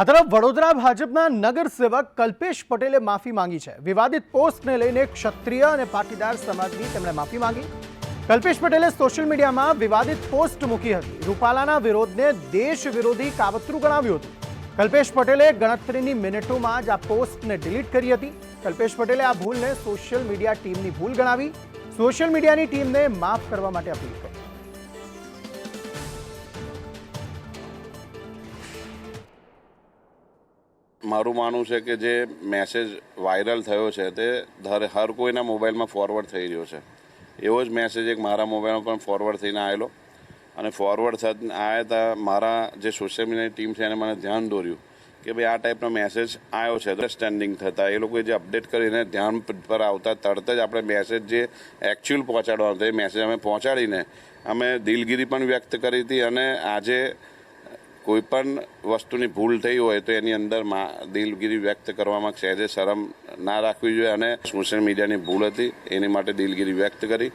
આ તરફ વડોદરા ભાજપના નગરસેવક કલ્પેશ પટેલે માફી માંગી છે. વિવાદિત પોસ્ટને લઈને ક્ષત્રિય અને પાટીદાર સમાજની તેમણે માફી માંગી. કલ્પેશ પટેલે સોશિયલ મીડિયામાં વિવાદિત પોસ્ટ મૂકી હતી. રૂપાલાના વિરોધને દેશ વિરોધી કાવતરું ગણાવ્યું હતું. કલ્પેશ પટેલે ગણતરીની મિનિટોમાં જ આ પોસ્ટને ડિલીટ કરી હતી. કલ્પેશ પટેલે આ ભૂલને સોશિયલ મીડિયા ટીમની ભૂલ ગણાવી. સોશિયલ મીડિયાની ટીમને માફ કરવા માટે અપીલ કરી. મારું માનવું છે કે જે મેસેજ વાયરલ થયો છે તે દર હર કોઈના મોબાઈલમાં ફોરવર્ડ થઈ રહ્યો છે. એવો જ મેસેજ એક મારા મોબાઈલમાં પણ ફોરવર્ડ થઈને આવેલો. અને ફોરવર્ડ થઈને આવ્યા હતા મારા જે સોશિયલ મીડિયાની ટીમ છે એને મને ધ્યાન દોર્યું કે ભાઈ આ ટાઈપનો મેસેજ આવ્યો છે. અન્ડરસ્ટેન્ડિંગ થતા, એ લોકોએ જે અપડેટ કરીને ધ્યાન પર આવતા તરત જ આપણે મેસેજ જે એકચ્યુઅલ પહોંચાડવાનો હતો, એ મેસેજ અમે પહોંચાડીને અમે દિલગીરી પણ વ્યક્ત કરી હતી અને આજે કોઈ પણ વસ્તુની ભૂલ થઈ હોય તો એની અંદર દિલગીરી વ્યક્ત કરવામાં સહેજે શરમ ના રાખવી જોઈએ અને સોશિયલ મીડિયાની ભૂલ હતી, એની માટે દિલગીરી વ્યક્ત કરી.